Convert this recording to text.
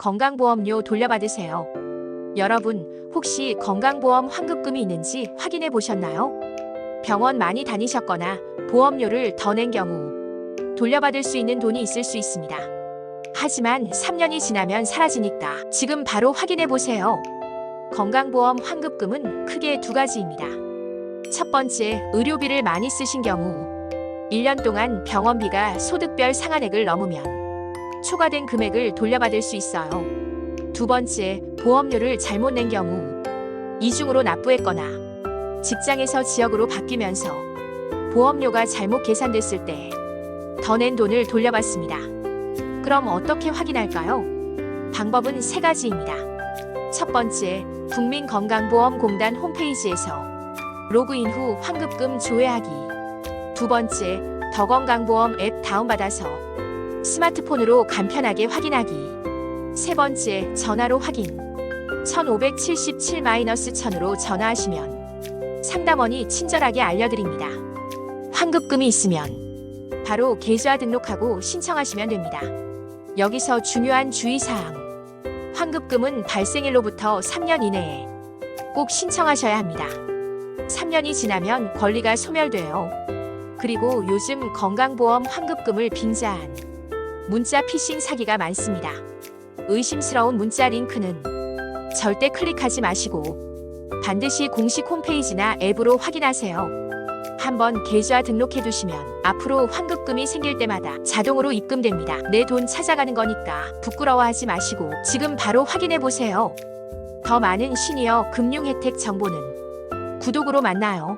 건강보험료 돌려받으세요. 여러분, 혹시 건강보험 환급금이 있는지 확인해 보셨나요? 병원 많이 다니셨거나 보험료를 더 낸 경우 돌려받을 수 있는 돈이 있을 수 있습니다. 하지만 3년이 지나면 사라지니까 지금 바로 확인해 보세요. 건강보험 환급금은 크게 두 가지입니다. 첫 번째, 의료비를 많이 쓰신 경우 1년 동안 병원비가 소득별 상한액을 넘으면 초과된 금액을 돌려받을 수 있어요. 두 번째, 보험료를 잘못 낸 경우 이중으로 납부했거나 직장에서 지역으로 바뀌면서 보험료가 잘못 계산됐을 때 더 낸 돈을 돌려받습니다. 그럼 어떻게 확인할까요? 방법은 세 가지입니다. 첫 번째, 국민건강보험공단 홈페이지에서 로그인 후 환급금 조회하기. 두 번째, 더건강보험 앱 다운받아서 스마트폰으로 간편하게 확인하기. 세 번째, 전화로 확인. 1577-1000으로 전화하시면 상담원이 친절하게 알려드립니다. 환급금이 있으면 바로 계좌 등록하고 신청하시면 됩니다. 여기서 중요한 주의사항. 환급금은 발생일로부터 3년 이내에 꼭 신청하셔야 합니다. 3년이 지나면 권리가 소멸돼요. 그리고 요즘 건강보험 환급금을 빙자한 문자 피싱 사기가 많습니다. 의심스러운 문자 링크는 절대 클릭하지 마시고 반드시 공식 홈페이지나 앱으로 확인하세요. 한번 계좌 등록해 두시면 앞으로 환급금이 생길 때마다 자동으로 입금됩니다. 내 돈 찾아가는 거니까 부끄러워하지 마시고 지금 바로 확인해 보세요. 더 많은 시니어 금융 혜택 정보는 구독으로 만나요.